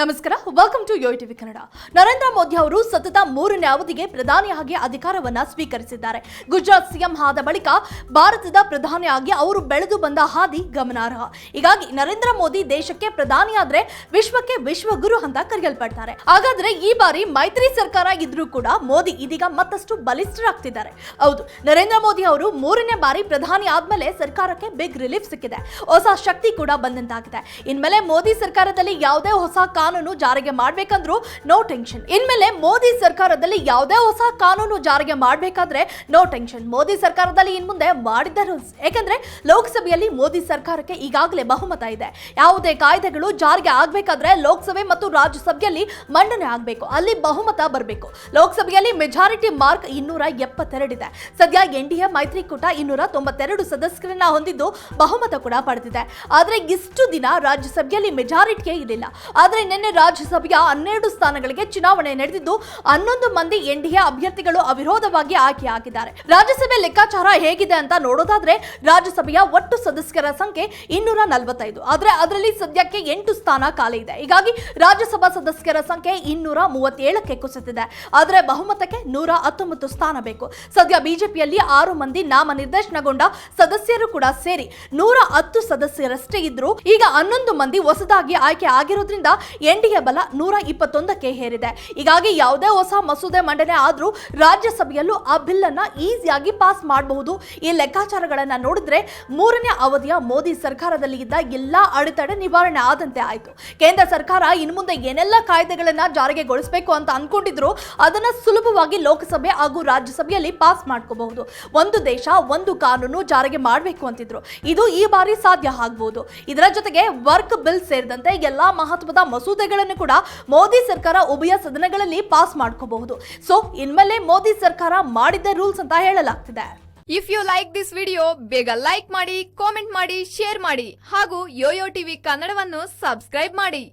ನಮಸ್ಕಾರ. Welcome to Yo TV Kannada Narendra Modi ಅವರು ಸತತ ಮೂರನೇ ಅವಧಿಗೆ ಪ್ರಧಾನಿಯಾಗಿ ಅಧಿಕಾರವನ್ನ ಸ್ವೀಕರಿಸಿದ್ದಾರೆ. ಗುಜರಾತ್ ಸಿಎಂ ಆದ ಬಳಿಕ ಭಾರತದ ಪ್ರಧಾನಿಯಾಗಿ ಅವರು ಬೆಳೆದು ಬಂದ ಹಾದಿ ಗಮನಾರ್ಹ. ಹೀಗಾಗಿ ನರೇಂದ್ರ ಮೋದಿ ದೇಶಕ್ಕೆ ಪ್ರಧಾನಿಯಾದ್ರೆ ವಿಶ್ವಕ್ಕೆ ವಿಶ್ವಗುರು ಅಂತ ಕರೆಯಲ್ಪಡ್ತಾರೆ. ಹಾಗಾದ್ರೆ ಈ ಬಾರಿ ಮೈತ್ರಿ ಸರ್ಕಾರ ಇದ್ರೂ ಕೂಡ ಮೋದಿ ಇದೀಗ ಮತ್ತಷ್ಟು ಬಲಿಷ್ಠರಾಗ್ತಿದ್ದಾರೆ. ಹೌದು, ನರೇಂದ್ರ ಮೋದಿ ಅವರು ಮೂರನೇ ಬಾರಿ ಪ್ರಧಾನಿ ಆದ್ಮೇಲೆ ಸರ್ಕಾರಕ್ಕೆ ಬಿಗ್ ರಿಲೀಫ್ ಸಿಕ್ಕಿದೆ. ಹೊಸ ಶಕ್ತಿ ಕೂಡ ಬಂದಂತಾಗಿದೆ. ಇನ್ಮೇಲೆ ಮೋದಿ ಸರ್ಕಾರದಲ್ಲಿ ಯಾವುದೇ ಹೊಸ ಕಾನೂನು ಜಾರಿಗೆ ಮಾಡ್ಬೇಕಂದ್ರೂ ನೋ ಟೆನ್ಷನ್ ಇನ್ಮೇಲೆ ಮೋದಿ ಸರ್ಕಾರದಲ್ಲಿ ಯಾವುದೇ ಹೊಸ ಕಾನೂನು ಜಾರಿಗೆ ಮಾಡಬೇಕಾದ್ರೆ ನೋ ಟೆನ್ಷನ್ ಮೋದಿ ಸರ್ಕಾರದಲ್ಲಿ ಇನ್ ಮುಂದೆ ಮಾಡಿದ್ದ ರೂಲ್ಸ್ ಯಾಕಂದ್ರೆ ಲೋಕಸಭೆಯಲ್ಲಿ ಮೋದಿ ಸರ್ಕಾರಕ್ಕೆ ಈಗಾಗಲೇ ಬಹುಮತ ಇದೆ. ಯಾವುದೇ ಕಾಯ್ದೆಗಳು ಜಾರಿಗೆ ಆಗಬೇಕಾದ್ರೆ ಲೋಕಸಭೆ ಮತ್ತು ರಾಜ್ಯಸಭೆಯಲ್ಲಿ ಮಂಡನೆ ಆಗಬೇಕು. ಅಲ್ಲಿ ಬಹುಮತ ಬರಬೇಕು. ಲೋಕಸಭೆಯಲ್ಲಿ ಮೆಜಾರಿಟಿ ಮಾರ್ಕ್ ಇನ್ನೂರ ಎಪ್ಪತ್ತೆರಡಿದೆ ಸದ್ಯ ಎನ್ ಡಿ ಎ ಮೈತ್ರಿಕೂಟ ಇನ್ನೂರ ತೊಂಬತ್ತೆರಡು ಸದಸ್ಯರನ್ನ ಹೊಂದಿದ್ದು ಬಹುಮತ ಕೂಡ ಪಡೆದಿದೆ. ಆದರೆ ಇಷ್ಟು ದಿನ ರಾಜ್ಯಸಭೆಯಲ್ಲಿ ಮೆಜಾರಿಟಿಗೆ ಇರಲಿಲ್ಲ. ಆದ್ರೆ ನಿನ್ನೆ ರಾಜ್ಯಸಭೆಯ ಹನ್ನೆರಡು ಸ್ಥಾನಗಳಿಗೆ ಚುನಾವಣೆ ನಡೆದಿದ್ದು, ಹನ್ನೊಂದು ಮಂದಿ ಎನ್ ಡಿ ಅಭ್ಯರ್ಥಿಗಳು ಅವಿರೋಧವಾಗಿ ಆಯ್ಕೆಯಾಗಿದ್ದಾರೆ. ರಾಜ್ಯಸಭೆ ಲೆಕ್ಕಾಚಾರ ಹೇಗಿದೆ ಅಂತ ನೋಡೋದಾದ್ರೆ, ರಾಜ್ಯಸಭೆಯ ಒಟ್ಟು ಸದಸ್ಯರ ಸಂಖ್ಯೆ ಇನ್ನೂರ ನಲವತ್ತೈದು. ಆದ್ರೆ ಅದರಲ್ಲಿ ಸದ್ಯಕ್ಕೆ ಎಂಟು ಸ್ಥಾನ ಖಾಲಿ ಇದೆ. ಹೀಗಾಗಿ ರಾಜ್ಯಸಭಾ ಸದಸ್ಯರ ಸಂಖ್ಯೆ ಇನ್ನೂರ ಮೂವತ್ತೇಳಕ್ಕೆ ಕುಸಿತಿದೆ ಆದ್ರೆ ಬಹುಮತಕ್ಕೆ ನೂರ ಹತ್ತೊಂಬತ್ತು ಸ್ಥಾನ ಬೇಕು. ಸದ್ಯ ಬಿಜೆಪಿಯಲ್ಲಿ ಆರು ಮಂದಿ ನಾಮನಿರ್ದೇಶನಗೊಂಡ ಸದಸ್ಯರು ಕೂಡ ಸೇರಿ ನೂರ ಹತ್ತು ಸದಸ್ಯರಷ್ಟೇ ಇದ್ರು. ಈಗ ಹನ್ನೊಂದು ಮಂದಿ ಹೊಸದಾಗಿ ಆಯ್ಕೆ ಆಗಿರೋದ್ರಿಂದ ಎನ್ಡಿಎ ಬಲ ನೂರ ಇಪ್ಪತ್ತೊಂದಕ್ಕೆ ಹೇರಿದೆ ಹೀಗಾಗಿ ಯಾವುದೇ ಹೊಸ ಮಸೂದೆ ಮಂಡನೆ ಆದರೂ ರಾಜ್ಯಸಭೆಯಲ್ಲೂ ಆ ಬಿಲ್ ಅನ್ನ ಈಸಿಯಾಗಿ ಪಾಸ್ ಮಾಡಬಹುದು. ಈ ಲೆಕ್ಕಾಚಾರಗಳನ್ನು ನೋಡಿದ್ರೆ ಮೂರನೇ ಅವಧಿಯ ಮೋದಿ ಸರ್ಕಾರದಲ್ಲಿ ಇದ್ದ ಎಲ್ಲಾ ಅಡೆತಡೆ ನಿವಾರಣೆ ಆದಂತೆ ಆಯಿತು. ಕೇಂದ್ರ ಸರ್ಕಾರ ಇನ್ನು ಮುಂದೆ ಏನೆಲ್ಲ ಕಾಯ್ದೆಗಳನ್ನ ಜಾರಿಗೆಗೊಳಿಸಬೇಕು ಅಂತ ಅನ್ಕೊಂಡಿದ್ರು ಅದನ್ನ ಸುಲಭವಾಗಿ ಲೋಕಸಭೆ ಹಾಗೂ ರಾಜ್ಯಸಭೆಯಲ್ಲಿ ಪಾಸ್ ಮಾಡ್ಕೋಬಹುದು. ಒಂದು ದೇಶ, ಒಂದು ಕಾನೂನು ಜಾರಿಗೆ ಮಾಡಬೇಕು ಅಂತಿದ್ರು. ಇದು ಈ ಬಾರಿ ಸಾಧ್ಯ ಆಗಬಹುದು ಇದರ ಜೊತೆಗೆ ವರ್ಕ್ ಬಿಲ್ ಸೇರಿದಂತೆ ಎಲ್ಲಾ ಮಹತ್ವದ ಮಸೂದೆಗಳನ್ನು ಕೂಡ ಮೋದಿ ಸರ್ಕಾರ ಉಭಯ ಸದನಗಳಲ್ಲಿ ಪಾಸ್ ಮಾಡ್ಕೋಬಹುದು. ಸೊ ಇನ್ಮೇಲೆ ಮೋದಿ ಸರ್ಕಾರ ಮಾಡಿದ್ದ ರೂಲ್ಸ್ ಅಂತ ಹೇಳಲಾಗ್ತಿದೆ. If you like this video ಬೇಗ ಲೈಕ್ ಮಾಡಿ ಕಾಮೆಂಟ್ ಮಾಡಿ ಶೇರ್ ಮಾಡಿ ಹಾಗೂ ಯೋಯೋ ಟಿವಿ ಕನ್ನಡವನ್ನು ಸಬ್ಸ್ಕ್ರೈಬ್ ಮಾಡಿ.